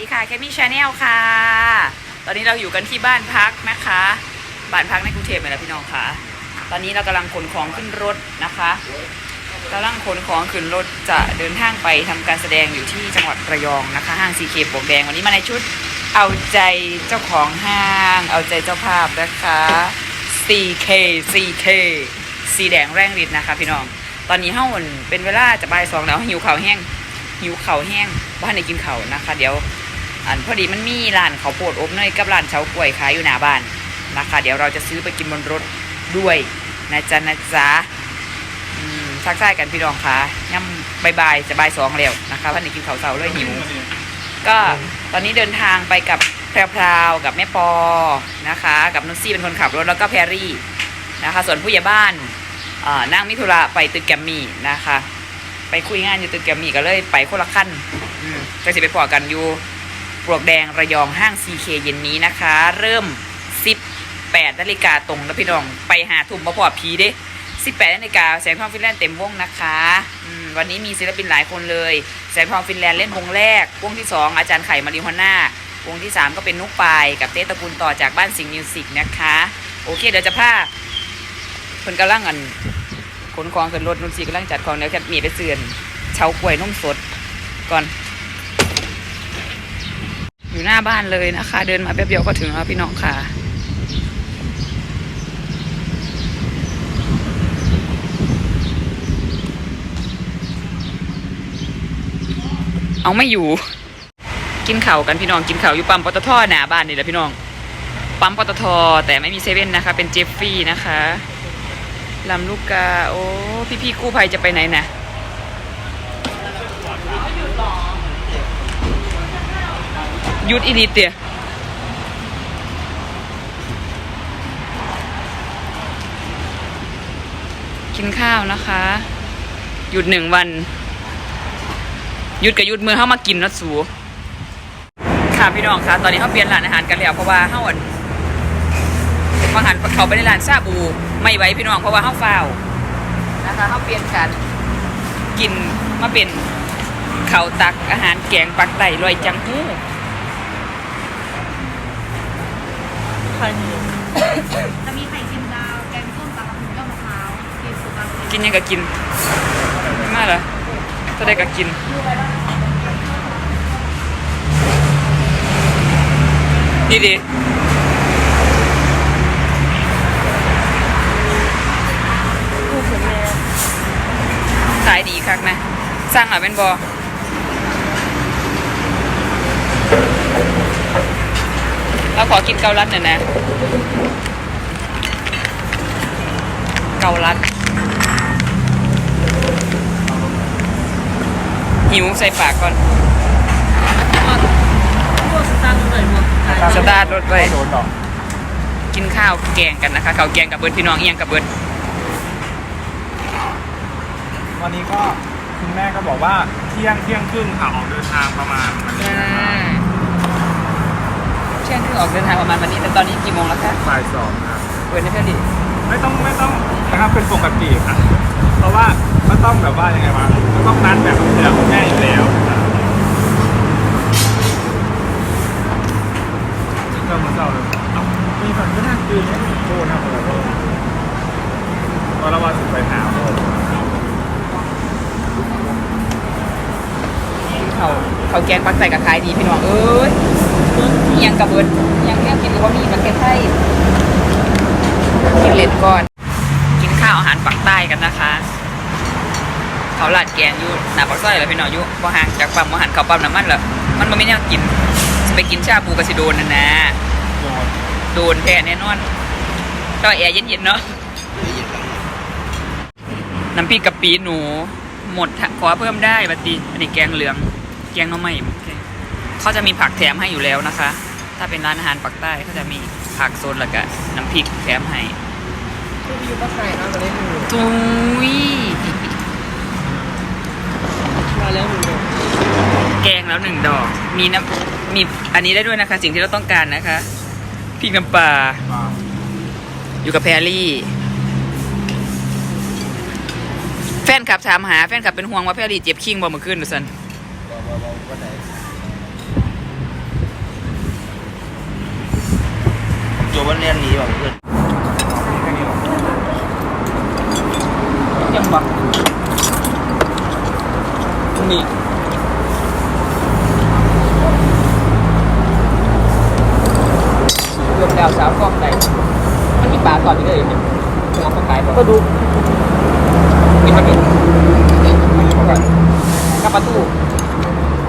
ดีค่ะสวัสดีค่ะแคมี่ชาแนลค่ะ ตอนนี้เราอยู่กันที่บ้านพักนะคะ บ้านพักในกรุงเทพนี่แหละพี่น้องค่ะ ตอนนี้เรากำลังขนของขึ้นรถนะคะกำลังขนของขึ้นรถจะเดินทางไปทำการแสดงอยู่ที่จังหวัดระยองนะคะ ห้างซีเคปวกแดงวันนี้มาในชุดเอาใจเจ้าของห้าง เอาใจเจ้าภาพนะคะ CK CK สีแดงแรงฤทธิ์นะคะ พี่น้อง ตอนนี้เฮ้าหั่นเป็นเวลาจะบ่ายสองแล้วหิวข่าวแห้งหิวเข่าวแห้งบ้านในกินเข่าวนะคะ เดี๋ยว อันพอดีมันมีร้านเขาวโพดอบเนยกับร้านเฉาก้วยขายอยู่หน้าบ้านนะคะเดี๋ยวเราจะซื้อไปกินบนรถด้วยนะจ๊ะนะจ๊ะทักทายกันพี่รองค่ะย่ำบายบายจะบายสองแล้วนะคะวันนี้กินข้าเสาเลยหิวก็ตอนนี้เดินทางไปกับแพรวกับแม่ปอนะคะ กับนุชซี่เป็นคนขับรถแล้วก็แพรรี่นะคะ ส่วนผู้ใหญ่บ้านอ่านั่งมิถุระไปตึกแกมมี่นะคะ ไปคุยงานอยู่ตึกแกมมี่ก็เลยไปคนละขั้นก็จะไปพอกันอยู่ ปลวกแดงระยองห้าง CK เย็นนี้นะคะ เริ่ม 18นาฬิกาตรงแล้วพี่น้อง ไปหาทุ่มมาพอผีเด้ 18นาฬิกาแสงทองฟินแลนด์เต็มวงนะคะวันนี้มีศิลปินหลายคนเลย แสงทองฟินแลนด์เล่นวงแรก วงที่ 2 อาจารย์ไข่มาริฮอน่าวงที่ 3 ก็เป็นนุกปายกับเต้ตะกูลต่อจากบ้านสิงห์มิวสิกนะคะ โอเคเดี๋ยวจะพาคนกำลังอันขนของขึ้นรถนุ่นสีกำลังจัดของเดี๋ยวแคปมีไปเสื่อนเฉากล้วยนุ่มสดก่อน อยู่หน้าบ้านเลยนะคะ เดินมาแป๊บเดียวก็ถึงแล้วพี่น้องค่ะเอาไม่อยู่ กินเข่าวกันพี่น้องกินเข่าวอยู่ปั๊มปตทหน้าบ้านนี่แหละพี่น้อง ปั๊มปตทแต่ไม่มีเซเว่นนะคะ เป็นเจฟฟี่นะคะลำลูกกา โอ้ พี่พี่ๆกู้ภัยจะไปไหนนะ ยุดอีนิดเดียกินข้าวนะคะ หยุดหนึ่งวัน หยุดกับหยุดมือเข้ามากินนัดสูค่ะพี่น้องคะตอนนี้เขาเปลี่ยนร้านอาหารกันแล้วเพราะว่าเขาอ่อนอาหารเขาไปในร้านซาบู ไม่ไหวพี่น้องเพราะว่าเขาฟาวนะคะเขาเปลี่ยนกันกินมาเป็นเขาวตักอาหารแกงปักไต่ลอยจังหู้ จะมีไข่เค็มดาว แกงส้มปลากระพงยอดมะพร้าวเค็มสุกากินยังก็กินมาเหรอจะได้ก็กิน ดีดีคู่เข็มแม่ขายดีคักนะ สร้างหน่อยเป็นบอ เราขอกินเกาลัดหน่อยนะ เกาลัด หิวใส่ปากก่อนพวกสตาร์ทเลยมั้งสตาร์ทรถไว้โดนดอกกินข้าวแกงกันนะคะข้าวแกงกับเบิร์ดพี่น้องเอียงกับเบิร์ดวันนี้ก็คุณแม่ก็บอกว่าเที่ยงเที่ยงครึ่งค่ะออกเดินทางประมาณวันนี้นะครับ เช่นที่ออกเดินทางประมาณวันนี้แต่ตอนนี้กี่โมงแล้วคะบ่ายสองครับเปิดในเพื่อนดิไม่ต้องไม่ต้องนะครับเป็นปกติค่ะเพราะว่าก็ต้องแบบว่ายังไงวะก็ต้องนัดแบบเดี๋ยวคุณแม่อยู่แล้วนะครับเจ้ามาเจ้าเลยเอ้ามีฝันก็น่าคืนให้โทษนะผมเพราะเราว่าสุดไปหาโทษเขาเขาแกงปักใส่กับขายดีพี่น้องเอ้ยเอี ยงกับเบิร์ดเอียงเรียกินเขามีประเทศไทยกินเล็ดก่อน กินข้าวอาหารปักใต้กันนะคะ เขาลาดแกงอยู่หน้าปากซอยเหรอพี่น้องอยู่บ่ห่างจากปั๊มบ่หันเขาปั๊มน้ำมันเหรอมันบ่มีแนวกินจะไปกินชาบูกระสิโดนนะนะโดนโดนแท้แน่นอนก็แอร์เย็นๆเนาะน้ำพริกกะปิหนู หมดขอเพิ่มได้บัดตีอันนี้แกงเหลือง แกงน้ำไม่เขาจะมีผักแถมให้อยู่แล้วนะคะ ถ้าเป็นร้านอาหารปักใต้เขาจะมีผักโซนแล้วก็น้ำพริกแถมให้คือมีอยู่ก็ไข่นะตอนนี้คือตุยมาแล้วหนึ่งเดียวแกงแล้วหนึ่งดอก มีน้ำมีอันนี้ได้ด้วยนะคะ สิ่งที่เราต้องการนะคะพริกน้ำปลามาอยู่กับแพรรี่ แฟนคลับถามหาแฟนคลับเป็นห่วงว่าแพรรี่เจ็บคิงบ่เมื่อคืนดูสัน ว่าเรียนหนีบอกเพื่อนยังบักนี่รวมแล้วสามกล้องได้มันมีปลาก่อนอยู่เลยเนี่ยหัวก็ขายบ่ก็ดูมีปลาดุกไม่รู้กันกับปลาทู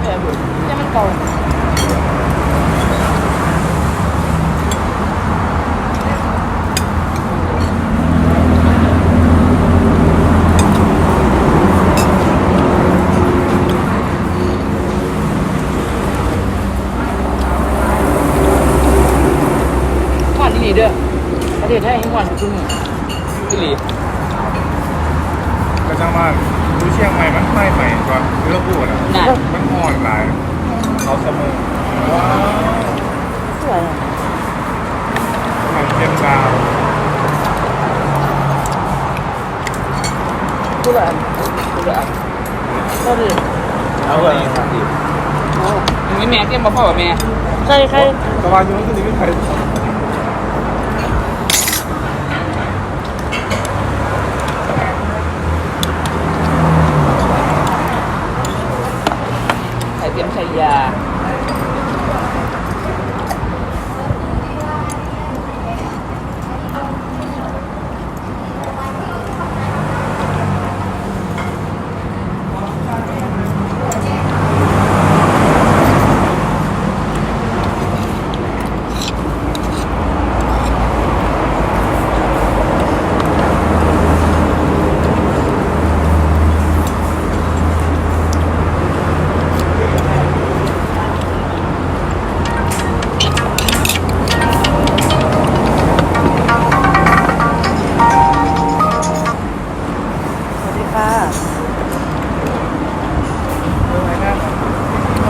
เนี่ยมันเก่า หวานดีเด้อประเทศไท ยหวานจุ่มอีหลีแต่จังว่าดูเชียงใหม่มันไฟใหม่ก่อนเรื่องพูดอะน่ะมันอ่อนหลายเขาเสมอว้าวสวยอะมันเทียมดาวกูละอันกูเลยอะก็ดีเอาเลยครับพี่มึงไม่แม่เตรียมมาพ่อกับแม่ใครใครตะวันยูนี่คือใคร ข่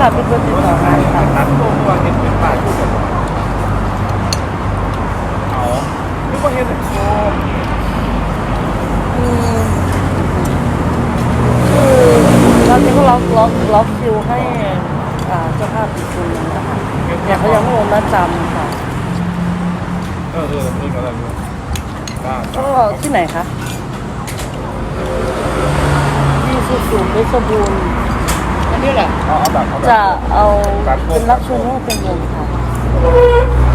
ค่ะเป็นคนติดต่องานค่ะนัดโตว่าเห็นเป็นป่าพูดกันเอาไม่ว่าเห็นแต่โคอืมคือตอนนี้ก็ล็อกล็อกล็อกคิวให้อ่าเจ้าภาพอีกคนหนึงนะคะแต่เขายังไม่ลงมาจำค่ะเออเออนี่ก็ได้ด้วยก็ที่ไหนคะที่สุดสุเพชรบูรณ์ นนี้แหละเอาเอาแบบเอาแบบ จะเอาเป็นรับชมให้เป็นวงค่ะ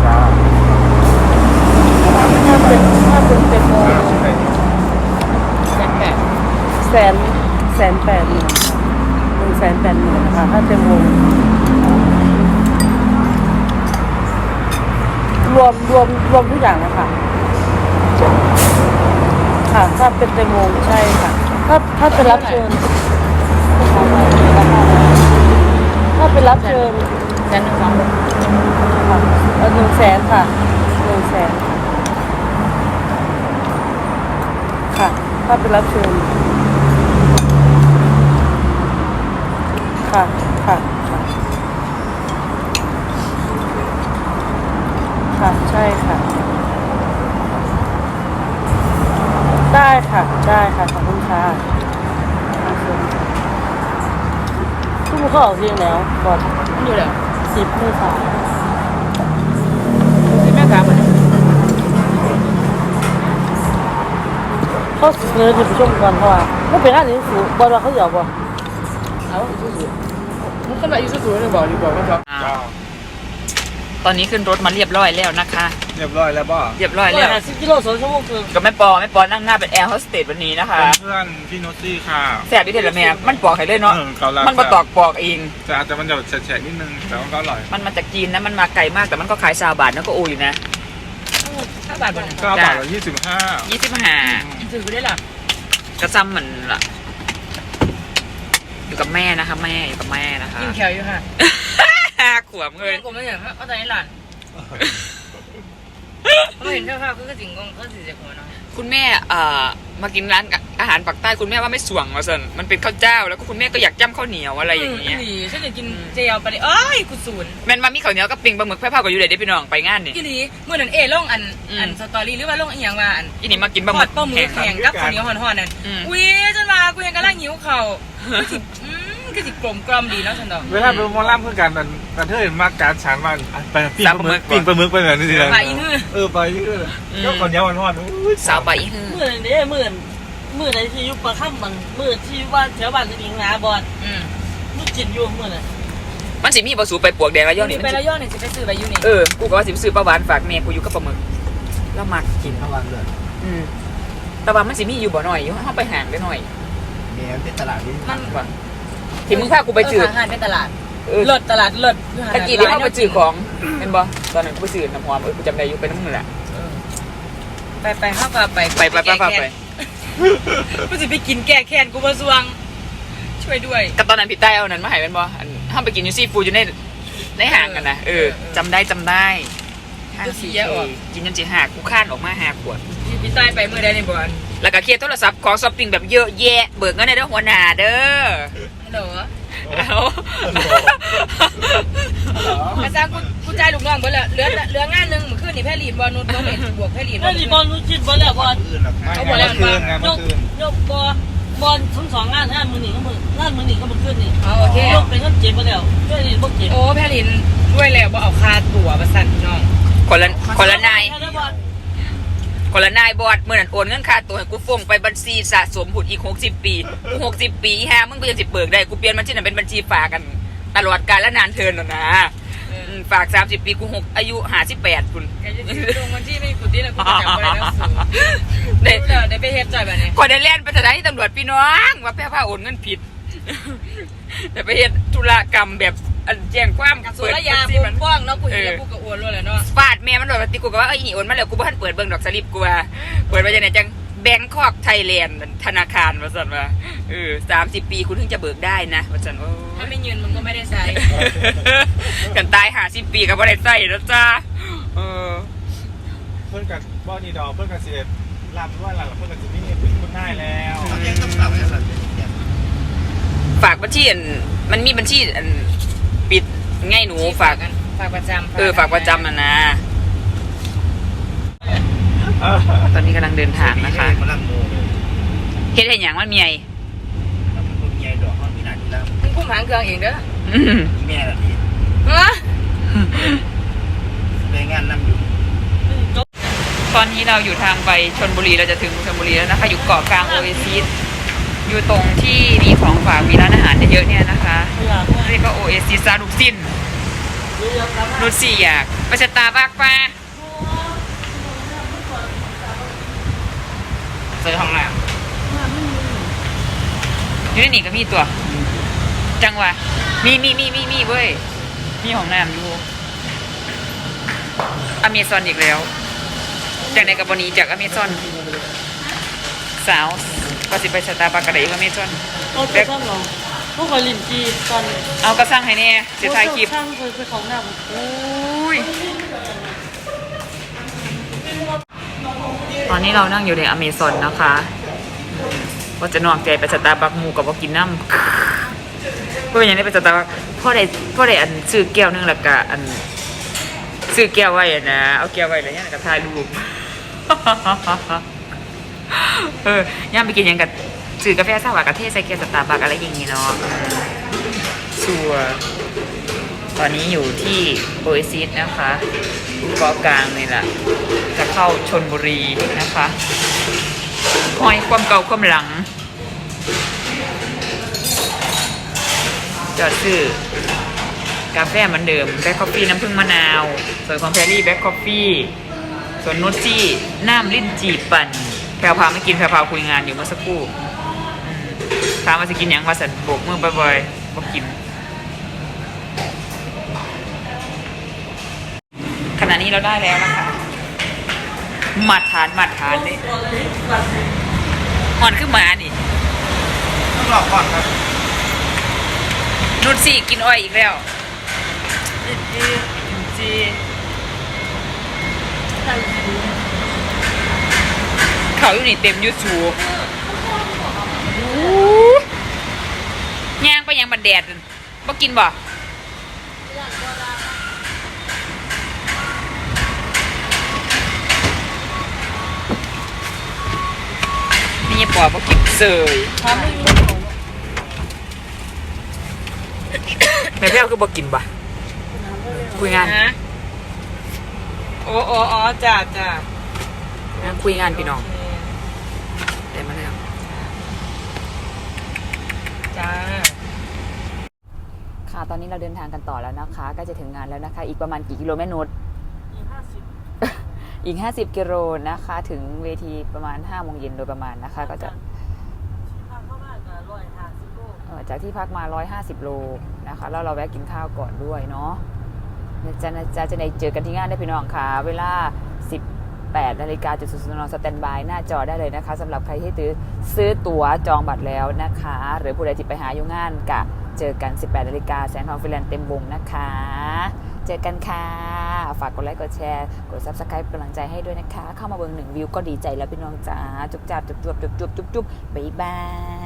จ้าถ้าเป็นถ้าเป็นเป็นวงใช่แม่แม่แสนแสนแปดหมื่นค่ะหนึ่งแสนแปดหมื่นนะคะถ้าเต็มวง รวมรวมรวมทุกอย่างนะคะค่ะ ถ้าเป็นเต็มวงใช่ค่ะ ถ้าถ้าเป็นรับเชิญขอไปนะคะถ้า เป็นรับเชิญแสนหนึ่งสองค่ะเอาหนึ่งแสนค่ะหนึ่งแสนค่ะ ถ้าเป็นรับเชิญค่ะค่ะค่ะค่ะใช่ค่ะ ได้ค่ะ ได้ค่ะ ขอบคุณค่ะรับเชิญ ทุกคนเขาออกเรียงแล้วก่อนนี่แหละสิบเมษาที่แม่กาเหมือนเขาเสนอที่ประชุมก่อนเพราะว่ามันเป็นงานหนังสือบอลว่าเขาอยากบ่เอาอีซูซูมึงขึ้นมาอีซูซูเลยบอกดีบอกว่าชอบจ้าตอนนี้ขึ้นรถมาเรียบร้อยแล้วนะคะ เรียบร้อยแล้วป่ะเรียบร้อยร้อแล้ยวห้าสิบกิโลสองชั่วโมงคือกับแม่ปอแม่ปอนั่งหน้าเป็นแอร์โฮสเตสวันนี้นะคะเป็นเพื่อนพี่นุชซี่ค่ะแสบดิเทลแม่มันปอกให้เลยเนาะเออเกาลัดมันมาตอกปอกเองแต่อาจจะมันจะแฉะๆนิดนึงแต่ว่าก็อร่อย มันมาจากจีนนะมันมาไกลมากแต่มันก็ขายซาบาทนะก็โออยู่นะซาบาทบนเก้าบาทละยี่สิบห้ายี่สิบห้าถือไปได้หรอกระซ้ำเหมือนล่ะอยู่กับแม่นะคะ แม่อยู่กับแม่นะคะกินแถวอยู่ค่ะห้าขวบเลยผมไม่อย่างเข้าใจหลาน เขาเห็นแค่ภาพก็จริงก็ก็สิเจ็บหัวเนาะคุณแม่เอ่อมากินร้านอาหารปักใต้คุณแม่ว่าไม่สวงมาสันมันเป็นข้าวเจ้า แล้วก็คุณแม่ก็อยากจ้ำข้าวเหนียวอะไรอย่างเงี้ยหลีฉันจะกินเจลไปเลยเอ้ยกูศูนย์แม่นมามีข้าวเหนียวกับปิงปลาหมึกแพ่เผากับอยู่เลยได้พี่น้องไปงานนี่ อีหลีเมื่อนั้นเอล่องอันอืม อันสตอรี่หรือว่าล่องอีหยังว่าอันอีนี่มากินปปลาลาหหมึมึกกปลาหมึกแข่งกับข้าวเหนียวห่อนๆนั่นอืม อุ้ยจนมากูยังกำลังหิวเข่าวกูสิอืม ก็สิกลมกล่อมดีเนาะฉันดอก เวลาเป็นหมอลล่ำเพื่อกันมันกระเทยมากการฉันมันไปปิ้งปลาหมึกปิ้งปลาหมึกไปแบบนี้สินะไปอีฮือเออไปอีฮือก็คนเดียวมันทอดอุ้ยสาวไปอีฮือมื่อนี้มื่อมื่อไหนที่อยุบประค่ำบางมื่อที่ว่าแถวบ้านจะมีงาบอลอืมมึงกินอยู่มื่อน่ะมันสิมีบ่สูไปปวกแดงระยองนี่ไปมันสิระยองเนี่ยจะไปซื้อไปอยู่นี่เออกูก็ว่าสิไปซื้อปลาหวานฝากแม่กูอยู่กับปลาหมึกแล้วมักกินข้าววันเลยอืมแต่ว่ามันสิมีอยู่บ่หน่อยอยู่เฮาไปห่างไปหน่อยแม่เป็นตลาดนี้มันว่า ที่มึงพากูไปจืดอาหารเป็นตลาดเออ เลิศตลาดเลิศตะกี้ที่เฮาไปจืดของเห็นบ่ตอนนั้นกูไปจืดน้ำหอมเออกูจำได้อยู่ไปน้ำมือแหละไปไปเข้าไปไปไปไปไปไปไปกูจะไปกินแก้แค้นกูมาสวง ช่วยด้วย กับตอนนั้นพี่ใต้เอานั้นมาให้เป็นบ่อันห้ามไปกินยูซี่ฟูดอยู่ในในห่างกันนะเออจำได้จำได้ห้างซีกินจนจีหักกูข้านออกมาหาขวดพี่ใต้ไปมือได้ในบ่อนแล้วก็เคลียร์โทรศัพท์ของช้อปปิ้งแบบเยอะแยะ เบิกเงินในเด้อหัวหน้าเด้อ ฮัลโหลเอากระซังกูกูจ่ายลูกน้องเบิดแล้วเหลือเหลืองานหนึงมื้อคืนนี่แพรลีนบอลนุชบ่เห็นบวกแพรลีนถ้าดีบอลมึงคิดบอลแล้วบอลอื่นหรอกไม่เอาไงหมดแล้ว เมื่อคืนไงยเมื่อกคืนยกบอลบอลทั้งสองงานงานมือหนึ่งก็มืองานมือหนึ่งก็มือขึ้นนี่อ๋อโอเค ยกเป็นก็เจ็บไปแล้วแค่นี้พวกเจ็บโอ้แพรลีนด้วยแล้วบ่เอาค่าตั๋วประสันพี่น้องคนละคนละนายแค่บอล คนละนายบอดเมื่อนั้นโอนเงินค่าตัวให้กูฟงไปบัญชีสะสมผุดอีกหกสิบปีกูหกสิบปีฮะมึงก็ยังสิเบิกได้กูเปลี่ยนบัญชีนั้นเป็นบัญชีฝากกัน ตลอดกาลและนานเทินแล้วนะอืมฝากสามสิบปีกูหกอายุห้าสิบแปดคุณแกจะลงวันที่ไม่กูที่แล้วกูจะจำไว้แล้วสูได้รู้แล้วได้ไปเฮ็ดจ่อยแบบนี้คนได้เล่นไปสถานีตำรวจพี่น้องว่าแพ้ผ้าโอนเงินผิดแต่ไปเฮ็ดธุรกรรมแบบ อันแจ้งความสุรยาบัญชีบุมันกป้องเนาะกูเห็นแล้วกูก็อวนรู้แล้วเนาะฟาดแม่มันโดนปฏิกูก็ว่าเอ้ยอีโอนมาแล้วกูบ่ทันเปิดเบิ่งดอกสลิปกูว่าเปิดไว้จังไหนจังแบงคอกไทยแลนด์ธนาคารว่าซั่นว่าเออ30ปีคุณถึงจะเบิกได้นะว่าซั่นโอ้ถ้าไม่ยืนมึงก็ไม่ได้ใช้กันตาย50ปีก็บ่ได้ใช้แล้วจ้าเออเพื่อนกันบ่อนี่ดอกเพื่อนกันสิเอ็ดลำว่าหลังเพื่อนกันสินี่เป็นคนได้แล้วเขาเรียกต้องกลับไปสัตว์เนี่ยฝากบัญชีอันมันมีบัญชีอัน ปิดไงหนูฝากกันฝากประจำเออฝากประจำนะนะตอนนี้กำลังเดินทางนะคะมันลังโมเฮ็ดให้หยังมันมีไงมันคนใหญ่ดอกเขามีหน้าที่แล้วมึงคุ้มหางเครื่องเองเด้ออืมแม่ละนี่ฮะไปงานนั่งอยู่ตอนนี้เราอยู่ทางไปชนบุรีเราจะถึงชนบุรีแล้วนะคะ อยู่เกาะกลางโอเอซิส อยู่ตรงที่มีของฝากมีร้านอาหารเยอะๆเนี่ยนะคะเรียกว่าโอเอซิสซาลูกซินนุชสี่อยากไปสตาร์บัคป้าใส่ห้องน้อยู่ในนี่ก็มีตัว จังหวะมีมีมีมีมีเว้ย มีของน้ำอยู่อเมซอนอีกแล้ว จากในกับบนี้จากอเมซอนสาว ก็สิไปสตาร์บัคกระไดอเมซอนเอาไปช่างลอพวกคอยลินจีตอนเอากระสั่งให้แน่เสียทายคลิปช่างเคยไปของหน้าอุ้ยตอนนี้เรานั่งอยู่ในอเมซอนนะคะว่าจะนอกใจไปสตาร์บัคหมูกับว่ากินน้ำก็เป็นอย่างนี้ไปสตาร์บัคพ่อได้พ่อได้อันซื้อแก้วนึงแล้วก็อันซื้อแก้วไว้นะเอาแก้วไว้แล้วเนี่ยก็ถ่ายรูป เออย่ามไปกินยังกับซื้อกาแฟซาวากาเทศใส่แก้วสตาร์บัคอะไรอย่างงี้เนาะชัวตอนนี้อยู่ที่โอเอซิสนะคะเกาะกลางนี่แหละ จะเข้าชนบุรีนะคะหอยความเก่าความหลัง จอดซื้อกาแฟเหมือนเดิม แบล็คคอฟฟี่น้ำผึ้งมะนาว ส่วนของแพรรี่แบล็คคอฟฟี่ ส่วนนุชซี่น้ำลิ้นจี่ปั่น แพรวพาไม่กินแพรวพาคุยงานอยู่เมื่อสักครู่อืมถามว่าจะกินหยังว่าสันโบกมือบ่อยๆบอกกิน ขณะนี้เราได้แล้วนะคะหมัดฐานหมัดฐานนี่หอนขึ้นมานี่ำต้องรอก่อนครับนุชสี่กินอ้อยอีกแล้วจีจี เขาอยู่นี่เต็มอยูสูย่างไปยังบันแดดบ่กินบ่นี่ปอบบ่กินเสยทำไม่รู้แพ้วคือบ่กินบ่คุยงานฮะโอ้โอ้อ๋อจ้าจ้าคุยงานพี่น้องได้มาแล้ว จ้า ค่ะ ตอนนี้เราเดินทางกันต่อแล้วนะคะ ใกล้จะถึงงานแล้วนะคะ อีกประมาณกี่กิโลแม่นุชอีก50 กิโลนะคะ ถึงเวทีประมาณ5โมงเย็นโดยประมาณนะคะ ก็จะเอ่อจากที่พักมา 150 โลนะคะ แล้วเราแวะกินข้าวก่อนด้วยเนาะเดี๋ยวจะจะจะได้เจอกันที่งานได้พี่น้องค่ะ เวลา 8นาฬิกาจุดศูนย์นสแตนบายหน้าจอได้เลยนะคะสำหรับใครที่ซื้อซื้อตั๋วจองบัตรแล้วนะคะ หรือผู้ใดที่ไปหาอยู่งานกะเจอกัน 18นาฬิกาแสนทองฟิแลนด์เต็มวงนะคะ เจอกันค่ะ ฝากกดไลค์กดแชร์กด subscribe กำลังใจให้ด้วยนะคะ เข้ามาเบิ่งหนึ่งวิวก็ดีใจแล้วพี่น้องจ้าจุ๊บจับจุ๊บจุ๊บจุ๊บจุ๊บจุ๊บจุ๊บบ๊ายบาย